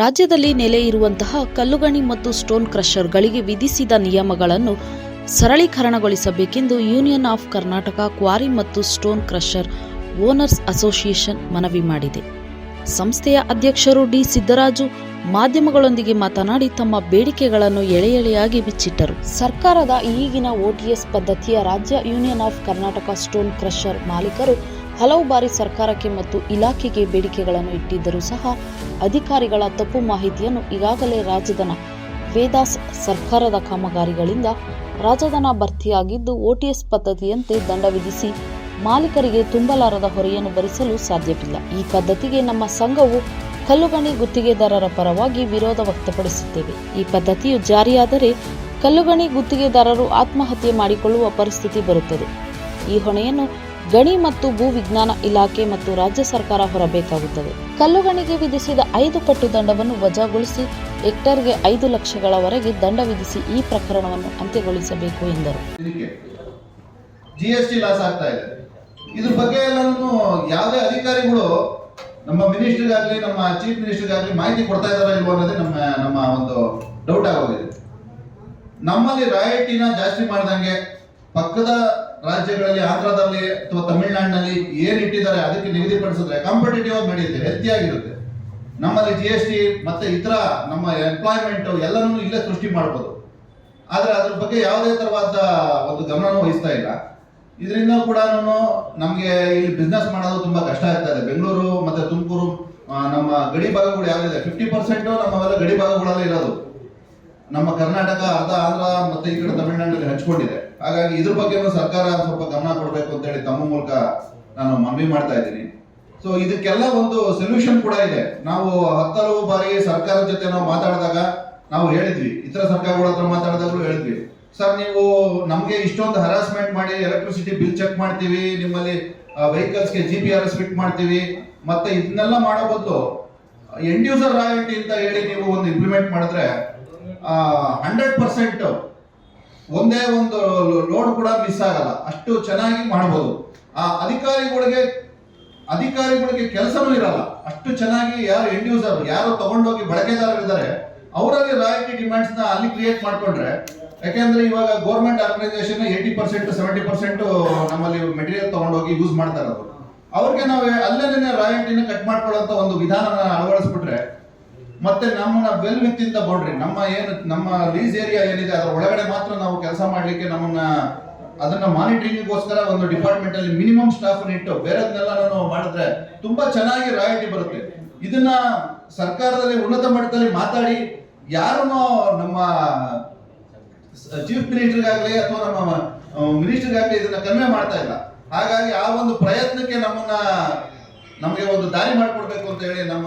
ರಾಜ್ಯದಲ್ಲಿ ನೆಲೆ ಇರುವಂತಹ ಕಲ್ಲುಗಣಿ ಮತ್ತು ಸ್ಟೋನ್ ಕ್ರಷರ್ಗಳಿಗೆ ವಿಧಿಸಿದ ನಿಯಮಗಳನ್ನು ಸರಳೀಕರಣಗೊಳಿಸಬೇಕೆಂದು ಯೂನಿಯನ್ ಆಫ್ ಕರ್ನಾಟಕ ಕ್ವಾರಿ ಮತ್ತು ಸ್ಟೋನ್ ಕ್ರಷರ್ ಓನರ್ಸ್ ಅಸೋಸಿಯೇಷನ್ ಮನವಿ ಮಾಡಿದೆ. ಸಂಸ್ಥೆಯ ಅಧ್ಯಕ್ಷರು ಡಿ ಸಿದ್ದರಾಜು ಮಾಧ್ಯಮಗಳೊಂದಿಗೆ ಮಾತನಾಡಿ ತಮ್ಮ ಬೇಡಿಕೆಗಳನ್ನು ಎಳೆ ಎಳೆಯಾಗಿ ಬಿಚ್ಚಿಟ್ಟರು. ಸರ್ಕಾರದ ಈಗಿನ ಓಟಿಎಸ್ ಪದ್ಧತಿಯ ರಾಜ್ಯ union of Karnataka stone crusher ಮಾಲೀಕರು ಹಲವು ಬಾರಿ ಸರ್ಕಾರಕ್ಕೆ ಮತ್ತು ಇಲಾಖೆಗೆ ಬೇಡಿಕೆಗಳನ್ನು ಇಟ್ಟಿದ್ದರೂ ಸಹ ಅಧಿಕಾರಿಗಳ ತಪ್ಪು ಮಾಹಿತಿಯನ್ನು ಈಗಾಗಲೇ ರಾಜಧನ ವೇದಾಸ್ ಸರ್ಕಾರದ ಕಾಮಗಾರಿಗಳಿಂದ ರಾಜಧನ ಭರ್ತಿಯಾಗಿದ್ದು ಓಟಿಎಸ್ ಪದ್ಧತಿಯಂತೆ ದಂಡ ವಿಧಿಸಿ ಮಾಲೀಕರಿಗೆ ತುಂಬಲಾರದ ಹೊರೆಯನ್ನು ಭರಿಸಲು ಸಾಧ್ಯವಿಲ್ಲ. ಈ ಪದ್ಧತಿಗೆ ನಮ್ಮ ಸಂಘವು ಕಲ್ಲುಗಣಿ ಗುತ್ತಿಗೆದಾರರ ಪರವಾಗಿ ವಿರೋಧ ವ್ಯಕ್ತಪಡಿಸುತ್ತೇವೆ. ಈ ಪದ್ಧತಿಯು ಜಾರಿಯಾದರೆ ಕಲ್ಲುಗಣಿ ಗುತ್ತಿಗೆದಾರರು ಆತ್ಮಹತ್ಯೆ ಮಾಡಿಕೊಳ್ಳುವ ಪರಿಸ್ಥಿತಿ ಬರುತ್ತದೆ. ಈ ಹೊಣೆಯನ್ನು ಗಣಿ ಮತ್ತು ಭೂ ವಿಜ್ಞಾನ ಇಲಾಖೆ ಮತ್ತು ರಾಜ್ಯ ಸರ್ಕಾರ ಹೊರಬೇಕಾಗುತ್ತದೆ. ಕಲ್ಲುಗಣಿಗೆ ವಿಧಿಸಿದ ಐದು ಪಟ್ಟು ದಂಡವನ್ನು ವಜಾಗೊಳಿಸಿ ಹೆಕ್ಟರ್ಗೆ ಐದು ಲಕ್ಷಗಳವರೆಗೆ ದಂಡ ವಿಧಿಸಿ ಈ ಪ್ರಕರಣವನ್ನು ಅಂತ್ಯಗೊಳಿಸಬೇಕು ಎಂದರು. ಇದಕ್ಕೆ ಜಿ ಎಸ್ ಟಿ ಲಾಸ್ ಆಗ್ತಾ ಇದೆ. ಇದ್ರ ಬಗ್ಗೆ ಎಲ್ಲಾನು ಯಾವುದೇ ಅಧಿಕಾರಿಗಳು ನಮ್ಮ ಮಿನಿಸ್ಟರ್ಗಾಗ್ಲಿ, ನಮ್ಮ ಚೀಫ್ ಮಿನಿಸ್ಟರ್ಗಾಗ್ಲಿ ಮಾಹಿತಿ ಕೊಡ್ತಾ ಇದಾರ ಇಲ್ವೋ ಅನ್ನೋದೇ ನಮ್ಮ ನಮ್ಮ ಒಂದು ಡೌಟ್ ಆಗೋಗಿದೆ. ನಮ್ಮಲ್ಲಿ ರಾಯಲ್ಟಿನ ಜಾಸ್ತಿ ಮಾಡ್ದಂಗೆ ಪಕ್ಕದ ರಾಜ್ಯಗಳಲ್ಲಿ, ಆಂಧ್ರದಲ್ಲಿ ಅಥವಾ ತಮಿಳುನಾಡಿನಲ್ಲಿ ಏನ್ ಇಟ್ಟಿದ್ದಾರೆ, ಅದಕ್ಕೆ ನಿಗದಿಪಡಿಸಿದ್ರೆ ಕಾಂಪಿಟೇಟಿವ್ ಆಗಿ ನಡೆಯುತ್ತೆ ಹೆಲ್ತಿ ಆಗಿರುತ್ತೆ. ನಮ್ಮಲ್ಲಿ ಜಿ ಎಸ್ ಟಿ ಮತ್ತೆ ಇತರ ನಮ್ಮ ಎಂಪ್ಲಾಯ್ಮೆಂಟ್ ಎಲ್ಲನೂ ಇಲ್ಲೇ ಸೃಷ್ಟಿ ಮಾಡ್ಬೋದು. ಆದರೆ ಅದ್ರ ಬಗ್ಗೆ ಯಾವುದೇ ತರವಾದ ಒಂದು ಗಮನನೂ ವಹಿಸ್ತಾ ಇಲ್ಲ. ಇದರಿಂದ ಕೂಡ ನಮಗೆ ಇಲ್ಲಿ ಬಿಸ್ನೆಸ್ ಮಾಡೋದು ತುಂಬಾ ಕಷ್ಟ ಆಗ್ತಾ ಇದೆ. ಬೆಂಗಳೂರು ಮತ್ತೆ ತುಮಕೂರು ನಮ್ಮ ಗಡಿ ಭಾಗಗಳು ಯಾವ್ದಿದೆ? ಫಿಫ್ಟಿ ಪರ್ಸೆಂಟ್ ನಮ್ಮವೆಲ್ಲ ಗಡಿ ಭಾಗಗಳಲ್ಲಿ ಇರೋದು. ನಮ್ಮ ಕರ್ನಾಟಕ, ಅರ್ಧ ಆಂಧ್ರ ಮತ್ತೆ ಈ ಕಡೆ ತಮಿಳುನಾಡಿನಲ್ಲಿ ಹಂಚ್ಕೊಂಡಿದೆ. ಹಾಗಾಗಿ ಇದ್ರ ಬಗ್ಗೆ ಸರ್ಕಾರ ಸ್ವಲ್ಪ ಗಮನ ಕೊಡಬೇಕು ಅಂತ ಹೇಳಿ ತಮ್ಮ ಮೂಲಕ ನಾನು ಮನವಿ ಮಾಡ್ತಾ ಇದ್ದೀನಿ. ಸೊ ಇದಕ್ಕೆಲ್ಲ ಒಂದು ಸೊಲ್ಯೂಷನ್ ಕೂಡ ಇದೆ. ನಾವು ಹತ್ತಾರು ಬಾರಿ ಸರ್ಕಾರದ ಜೊತೆ ನಾವು ಮಾತಾಡಿದಾಗ ನಾವು ಹೇಳಿದ್ವಿ. ಇತರ ಸರ್ಕಾರಗಳ ಹತ್ರ ಮಾತಾಡಿದಾಗಲೂ ಹೇಳಿದ್ವಿ. ಸರ್, ನೀವು ನಮಗೆ ಇಷ್ಟೊಂದು ಹರಾಸ್ಮೆಂಟ್ ಮಾಡಿ ಎಲೆಕ್ಟ್ರಿಸಿಟಿ ಬಿಲ್ ಚೆಕ್ ಮಾಡ್ತೀವಿ, ನಿಮ್ಮಲ್ಲಿ ವೆಹಿಕಲ್ಸ್ಗೆ G P R S fit ಮಾಡ್ತೀವಿ, ಮತ್ತೆ ಇದನ್ನೆಲ್ಲ ಮಾಡೋ ಬದಲು ಎಂಡ್ ಯೂಸರ್ ರಾಯಲ್ಟಿ ಅಂತ ಹೇಳಿ ನೀವು ಒಂದು ಇಂಪ್ಲಿಮೆಂಟ್ ಮಾಡಿದ್ರೆ ಹಂಡ್ರೆಡ್ ಪರ್ಸೆಂಟ್ ಒಂದೇ ಒಂದು ಲೋಡ್ ಕೂಡ ಮಿಸ್ ಆಗಲ್ಲ. ಅಷ್ಟು ಚೆನ್ನಾಗಿ ಮಾಡಬಹುದು ಆ, ಅಧಿಕಾರಿಗಳಿಗೆ ಅಧಿಕಾರಿಗಳಿಗೆ ಕೆಲಸನೂ ಇರಲ್ಲ. ಅಷ್ಟು ಚೆನ್ನಾಗಿ ಯಾರು ಎಂಡ್ ಯೂಸರ್ ಯಾರು ತಗೊಂಡೋಗಿ ಬಳಕೆದಾರರಿದ್ದಾರೆ ಅವರಲ್ಲಿ ರಾಯಲ್ಟಿ ಡಿಮ್ಯಾಂಡ್ಸ್ನ ಅಲ್ಲಿ ಕ್ರಿಯೇಟ್ ಮಾಡ್ಕೊಂಡ್ರೆ, ಯಾಕೆಂದ್ರೆ ಇವಾಗ government organisation eighty percent seventy percent ನಮ್ಮಲ್ಲಿ ಮೆಟೀರಿಯಲ್ ತಗೊಂಡೋಗಿ ಯೂಸ್ ಮಾಡ್ತಾರೆ ಅವರು ಅವ್ರಿಗೆ ನಾವು ಅಲ್ಲೇನೆ ರಾಯಲ್ಟಿನ ಕಟ್ ಮಾಡ್ಕೊಳ್ಳೋ ಒಂದು ವಿಧಾನನ ಅಳವಡಿಸ್ಬಿಟ್ರೆ ಮತ್ತೆ ನಮ್ಮನ್ನ well within the boundary. ನಮ್ಮ ಏನು, ನಮ್ಮ ಲೀಸ್ ಏರಿಯಾ ಏನಿದೆ, ಅದರ ಒಳಗಡೆ ಮಾತ್ರ ನಾವು ಕೆಲಸ ಮಾಡ್ಲಿಕ್ಕೆ ನಮ್ಮನ್ನ, ಅದನ್ನ ಮಾನಿಟರಿಂಗ್ಗೋಸ್ಕರ ಒಂದು ಡಿಪಾರ್ಟ್ಮೆಂಟ್ ಅಲ್ಲಿ ಮಿನಿಮಮ್ ಸ್ಟಾಫ್ ಇಟ್ಟು ಬೇರೆದನ್ನೆಲ್ಲ ನಾವು ಮಾಡಿದ್ರೆ ತುಂಬಾ ಚೆನ್ನಾಗಿ ರಾಯಲ್ಟಿ ಬರುತ್ತೆ. ಇದನ್ನ ಸರ್ಕಾರದಲ್ಲಿ ಉನ್ನತ ಮಟ್ಟದಲ್ಲಿ ಮಾತಾಡಿ, ಯಾರನ್ನೋ ನಮ್ಮ ಚೀಫ್ ಮಿನಿಸ್ಟರ್ಗಾಗ್ಲಿ ಅಥವಾ ನಮ್ಮ ಮಿನಿಸ್ಟರ್ಗಾಗ್ಲಿ ಇದನ್ನ ಕಡಿಮೆ ಮಾಡ್ತಾ ಇಲ್ಲ. ಹಾಗಾಗಿ ಆ ಒಂದು ಪ್ರಯತ್ನಕ್ಕೆ ನಮ್ಮನ್ನ, ನಮಗೆ ಒಂದು ದಾರಿ ಮಾಡಿಕೊಡ್ಬೇಕು ಅಂತ ಹೇಳಿ ನಮ್ಮ